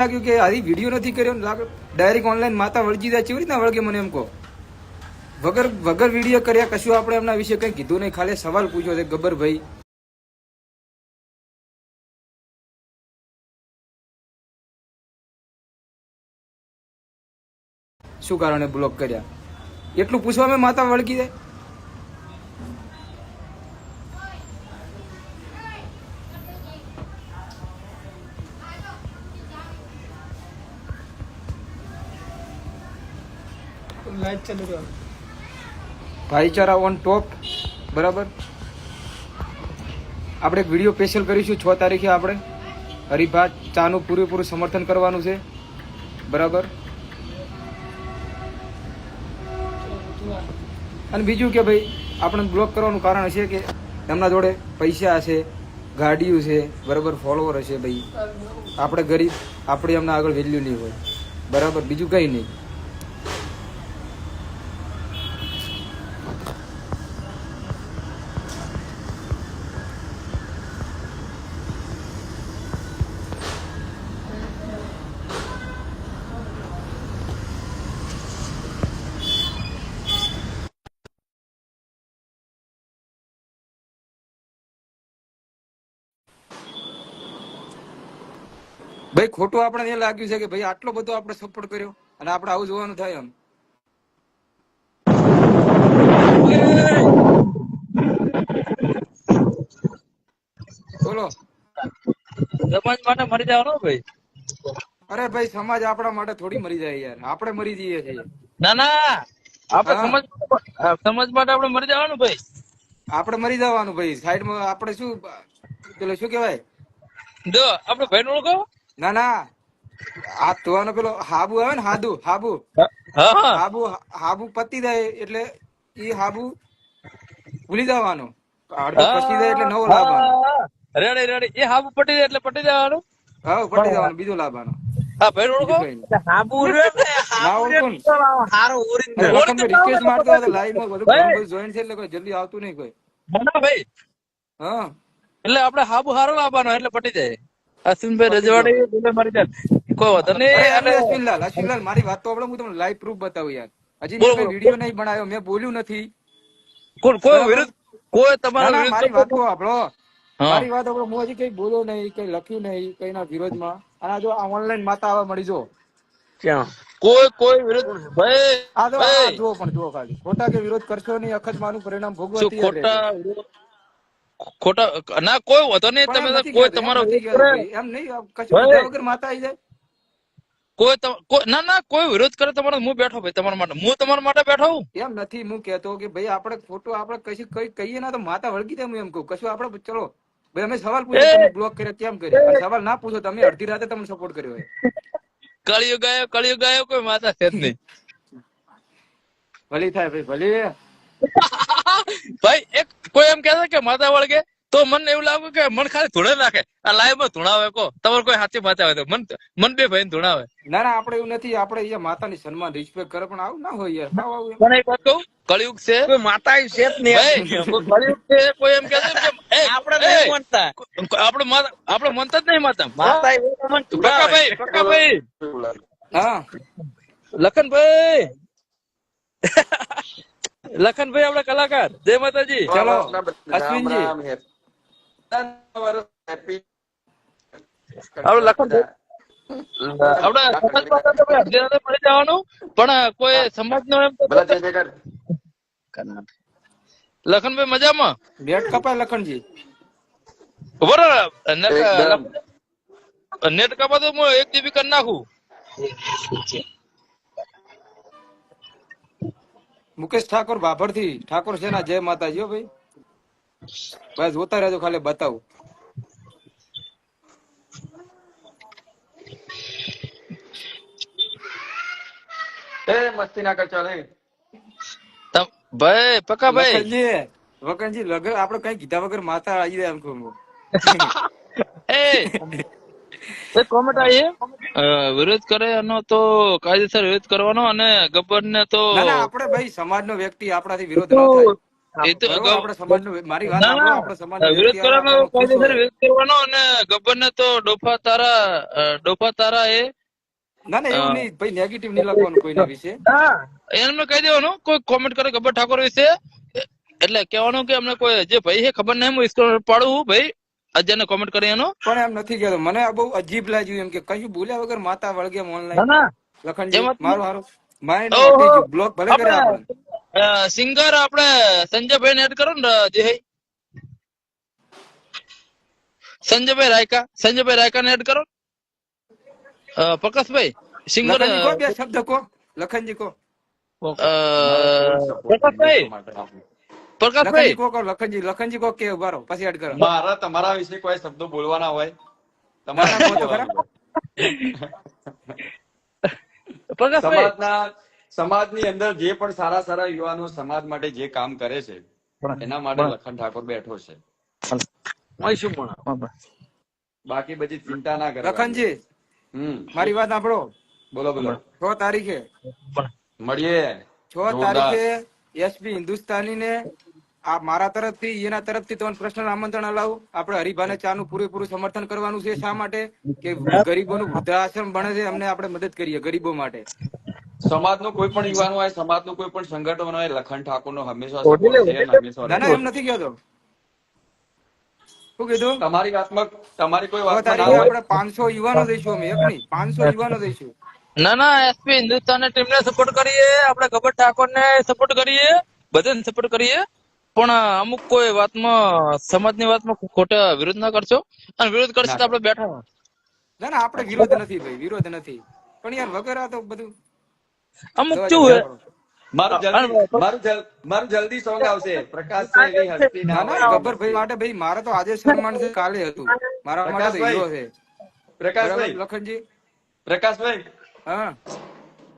લાગ્યું કે આની વીડિયો નથી કર્યો ડાયરેક્ટ ઓનલાઈન માતા વળગી જાય કેવી રીતના વળગે મને એમ કહો. વગર વગર વીડિયો કર્યા કશું આપણે એમના વિશે કંઈ કીધું નહીં, ખાલી સવાલ પૂછ્યો છે, ગબ્બરભાઈ. શું કારણે બ્લોક કર્યા? એટલું પૂછવા મેં માતા વળગી જાય? ભાઈચારા ઓન ટોપ બરાબર? આપણે એક વીડિયો સ્પેશિયલ કરીશું, છ તારીખે આપણે. હરિભા ચાનું પૂરેપૂરું સમર્થન કરવાનું છે, બરાબર? અને બીજું કે ભાઈ આપણે બ્લોક કરવાનું કારણ છે કે એમના જોડે પૈસા હશે, ગાડીઓ છે, બરાબર ફોલોવર હશે ભાઈ. આપણે ગરીબ, આપણે એમના આગળ વેલ્યુ નહીં હોય. બરાબર? બીજું કંઈ નહીં. ભાઈ ખોટું આપણે એ લાગ્યું છે કે ભાઈ આટલો બધો આપણે સપોર્ટ કર્યો અને આપણે આવું જોવાનું થાય એમ. બોલો. સમાજ માટે મરી જવાનો ભાઈ. અરે ભાઈ સમાજ આપણા માટે થોડી મરી જાય યાર. આપણે મરી જઈએ છીએ. ના ના. આપણે સમજ સમાજ સમાજ માટે આપણે મરી જવાનું ભાઈ. આપણે મરી જવાનું ભાઈ. સાઈડમાં આપણે શું પેલો શું કહેવાય? જો આપણે ભાઈ ઓળખો ના ના. આ ધોવાનો પેલો હાબુ આવે ને હાદુ હાબુ. હા. હા હાબુ હાબુ પતી જાય એટલે એ હાબુ ભૂલી જવાનું. અડધો પતી જાય એટલે નવો લાવવાનો. રેડી રેડે. એ હાબુ પટી જાય એટલે પટી જવાનું? હા પટી જવાનું બીજો લાવવાનો. હા ભાઈ ઓળખો. હાબુ રે ના હારો ઓરિજિનલ રિક્વેસ્ટ મારતો હતો લાઈવમાં બધું ઘણું બધું જોઈન છે એટલે કોઈ જલ્દી આવતું નહીં કોઈ. ના ભાઈ. હા. એટલે આપણે હાબુ હારો લાવવાનો એટલે પટી જાય. અશ્વિનભાઈ રજવાડી એટલે મારી જાય કોઈ વાંધો નહીં. અરે અને અશ્વિનલાલ અશ્વિનલાલ મારી વાત તો આપણે હું તમને લાઈવ પ્રૂફ બતાવું યાર. હજી મેં બોલો. વીડિયો નહીં બનાવ્યો મેં બોલ્યું નથી. કોણ કોઈ વિરુદ્ધ? કોઈ તમારા વિરુદ્ધ મારી વાત તો આપણો મારી વાત આપણો હું હજી કઈ બોલ્યો નહીં કઈ લખ્યું નહીં કઈ ના વિરોધમાં. અને આ જો આ ઓનલાઈન માતા આવવા મળી જો. કોઈ કોઈ વિરોધ ભાઈ આ જો પણ જો ખાલી. ખોટા કે વિરોધ કરશો નહીં અકસ્માતનું પરિણામ ભોગવતી ખોટા વિરોધ- ખોટા ના કોઈ વાંધો નહીં તમે કોઈ તમારો. એમ નહીં વગર માતા આવી જાય? કોઈ ના ના કોઈ વિરોધ કરે તમારો હું બેઠો ભાઈ તમારા માટે. હું તમારા માટે બેઠો હું. એમ નથી હું કેતો કે ભાઈ આપણે ખોટું આપણે કશું કઈ કહીએ ના તો માતા વળગી જાય હું એમ કહું. કશું આપણે ચલો ભાઈ અમે સવાલ પૂછ્યો તમે બ્લોક કર્યા કેમ કર્યા? સવાલ ના પૂછો તમે અડધી રાતે તમને સપોર્ટ કર્યો હોય. કળિયુગ ગાયો કળિયુગ ગાયો કોઈ માતા છે જ નહીં. ભલી થાય ભાઈ ભલી. ભાઈ એક કોઈ એમ કહેતા કે માતા વળગે તો મને એવું લાગે કે મન ખાલી ધૂળે નાખે. આ લાઈવમાં ધૂણાવે કો તમારે કોઈ સાચી માતા હોય તો મન મન બે ભાઈ ધૂણાવે. ના ના આપણે એવું નથી આપણે અહીંયા માતાની સન્માન રિસ્પેક્ટ કરે પણ આવું ના હોય યાર. આવું. પણ એક વાત કહું કળિયુગ છે. કોઈ માતા છે જ નહીં કળિયુગ છે કોઈ એમ કહેશે કે આપણે નહીં માનતા. આપણે માતા આપણે માનતા જ નહીં માતા માતા એ મન પક્કાભાઈ પક્કાભાઈ હા. લખનભાઈ. લખનભાઈ આપડા કલાકાર. જય માતાજી. ચલો. અશ્વિનજી. આપડે લખનભાઈ આપડે મળી જવાનું પણ કોઈ સમાજ નો એમ લખનભાઈ મજામાં? બેટ કપાય લખનજી. બરોબર નેટ કપા તો હું એક જીબી કરી નાખું. મુકેશ ઠાકોર બાભર ઠાકોર છે ના જય માતાજી હો ભાઈ. બસ જોતા રહેજો ખાલી બતાવું. મસ્તી ના કર ચાલે ભાઈ પકા ભાઈ? વકનજી લગન આપડે કઈ કીધા વગર માતા આવી જાય એમ કહું એ કોમેન્ટ આવી વિરોધ કરે એનો તો કાયદેસર વિરોધ કરવાનો અને ગબ્બર ને તો ના ના આપણે ભાઈ સમાજનો વ્યક્તિ આપણાથી વિરોધ ન થાય એ તો આપણે મારી વાત ના, સાંભળો, ના. આપણે વિરોધ કરવાનો કાયદેસર. વિરોધ કરવાનો અને ગબ્બરને તો ડોફા તારા ડોફા તારા એ ના ના એવું નહીં ભાઈ નેગેટિવ નહીં લખવાનું કોઈના વિશે એમને કહી દેવાનું કોઈ કોમેન્ટ કરે ગબ્બર ઠાકોર વિશે એટલે કહેવાનું કે અમને કોઈ જે ભાઈ છે ખબર નહીં હું પાડું ભાઈ અજયને કોમેન્ટ કરી એનો? પણ એમ નથી કહેતો. મને આ બહુ અજીબ લાગ્યું એમ કે કશું બોલ્યા વગર માતા વળગે ઓનલાઈન લખનજી મારું હારું. માઇન્ડ બ્લોક ભલે કરે આપણે. સિંગર આપણે સંજયભાઈ ને એડ કરો ને જે. સંજયભાઈ રાયકા સંજયભાઈ રાયકા ને એડ કરો પ્રકાશભાઈ સિંગર બે શબ્દ કો. લખનજી કો. પ્રકાશભાઈ. પ્રકાશભાઈ લખનજી કહો લખનજી લખનજી કે ઉભારો પછી એડ કરો. મારા તમારા વિશે કોઈ શબ્દો બોલવાના હોય? તમારે. પ્રકાશભાઈ સમાજના સમાજની અંદર જે પણ સારા સારા યુવાનો સમાજ માટે જે કામ કરે છે એના માટે લખન ઠાકોર બેઠો છે. ઓય શું ભણા? બાકી બધી ચિંતા ના કરે લખનજી હમ. મારી વાત સાંભળો. બોલો બોલો. છ તારીખે. મળીએ. છ તારીખે એસપી હિન્દુસ્તાની ને આ મારા તરફથી એના તરફથી તમને પ્રશ્ન આમંત્રણ અલાવું. આપણે હરિભાને ચાનું પૂરેપૂરું સમર્થન કરવાનું છે શા માટે? કે ગરીબોનું વૃદ્ધાશ્રમ બને છે અમને આપણે મદદ કરીએ ગરીબો માટે. સમાજનો કોઈ પણ યુવાન હોય સમાજનું કોઈ પણ સંગઠન હોય લખન ઠાકોર નો હંમેશા ના ના એમ નથી કહેતો. શું કીધું? તમારી વાતમાં તમારી કોઈ વાત ના આપણે પાંચસો યુવાનો દઈશું અમે એક નહીં પાંચસો યુવાનો દઈશું. ના ના એસપી હિન્દુસ્તાન ટીમ ને સપોર્ટ કરીએ આપણે ગબર ઠાકોર ને સપોર્ટ કરીએ બધાને સપોર્ટ કરીએ. પણ અમુક કોઈ વાતમાં સમાજની વાતમાં ખોટા વિરોધ ના કરશો? અને વિરોધ કરશે તો આપણે બેઠા ના ના આપણે વિરોધ નથી ભાઈ વિરોધ નથી. પણ યાર વગર આ તો બધું અમુક શું મારું જલ્દી મારું મારું જલ્દી સોંગ આવશે. પ્રકાશ છે એવી હસ્તી ના ના ના હોય. ગબ્બરભાઈ માટે ભાઈ મારે તો આજે સન્માન છે કાલે હતું. મારા માટે તો હીરો છે. પ્રકાશભાઈ લખનજી? પ્રકાશભાઈ હા.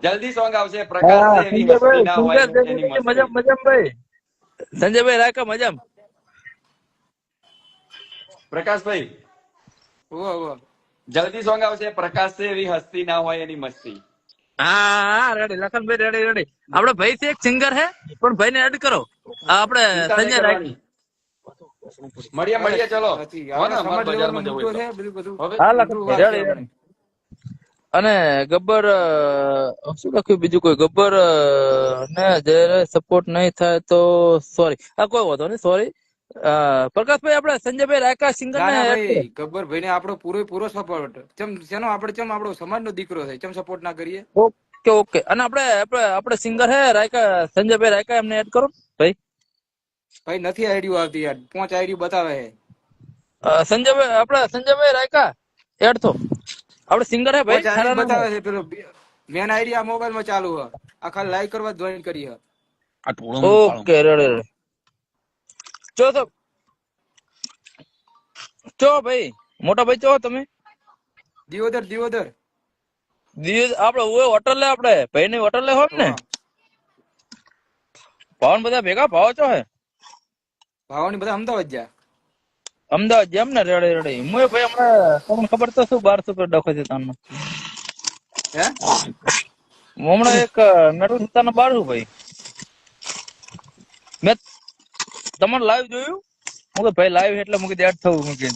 જલ્દી સોંગ આવશે. પ્રકાશ છે એવી હસ્તી ના હોય એની. મજામ મજામભાઈ સંજયભાઈ રાખો મજામ? પ્રકાશભાઈ. જલ્દી સોંગ આવશે. પ્રકાશ છે એવી હસ્તી ના હોય એની મસ્તી. હા રેડી લખનભાઈ રેડી રેડી આપડે ભાઈ થી એક સિંગર હે પણ ભાઈ ને એડ કરો આપડે સંજય રાખી. મળીએ મળીએ ચલો. હો ને, આપણે અમારે સમાજ બજારમાં લેવલનો જવું મુદ્દો હોય છે બધું બધું તો. હવે હા બધું લખનભાઈ વાત રેડી. અને ગબ્બર શું લખ્યું બીજું કોઈ? ગબ્બર ને જયારે સપોર્ટ નહીં થાય તો સોરી આ કોઈ વાંધો નહીં સોરી પ્રકાશભાઈ આપણે સંજયભાઈ રાયકા સિંગર ગબ્બર ને ના ભાઈ ને આપણો પૂરેપૂરો સપોર્ટ ચમ શેનો આપણે ચમ આપણો સમાજનો દીકરો છે ચમ સપોર્ટ ના કરીએ? Okay okay. અને આપણે આપણે આપણે સિંગર હે રાયકા સંજયભાઈ રાયકા એમને એડ કરો. ભાઈ? ભાઈ નથી આઈડી આવતી યાર. પાંચ આઈડી બતાવે હે સંજયભાઈ આપણે સંજયભાઈ રાયકા એડ તો આપણે સિંગર હે ભાઈ બતાવે છે પેલો મેન આઈડિયા મોબાઈલમાં ચાલુ છે આખા લાઈક કરવા જોઈન કરી છે ઓકે રેડી રેડી ચો તો ચો ભાઈ મોટા ભાઈ ચો તમે. દિયોદર દિયોદર. દિવસ આપણે ઓય હોટલ લે આપણે ભાઈ ની હોટલ લે હોમ ને? હા. ભાવન બધા ભેગા ભાવ ચો હે? ભાવની બધા અમદાવાદ જા અમદાવાદ જેમ ને રેડે રેડે. હું ભાઈ હમણાં તમને ખબર તો શું બારસો રૂપિયા ડખો છે તાનો હે? હમણાં એક મેટ્રો સિતાનો બાર છું ભાઈ. મેં તમને લાઈવ જોયું? હું કે ભાઈ લાઈવ એટલે મૂકી એડ થવું મૂકી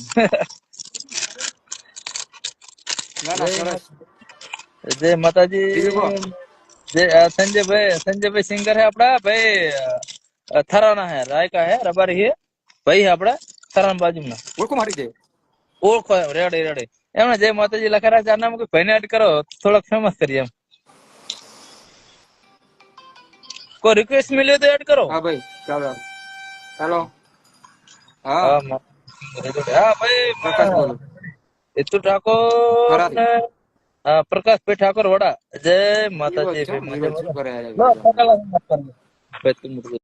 જય માતાજી. જય સંજયભાઈ સંજયભાઈ સિંગર હે આપડા. ભાઈ થરાના હે રાયકા હે રબારી હે. ભાઈ હે આપડા. થરાના બાજુના ઓળખો મારી દે ઓળખો એમ રેડે રેડે. એમણે જય માતાજી લખેલા છે આના મૂકી ભાઈને એડ કરો થોડોક ફેમસ કરીએ એમ. કોઈ રિક્વેસ્ટ મળ્યો તો એડ કરો. હા ભાઈ ચાલો ચાલો. હા. હા ભાઈ પ્રકાશ બોલો. એતુ ઠાકોર. ને હા, ઠાકોર વડા. જય માતાજી ભાઈ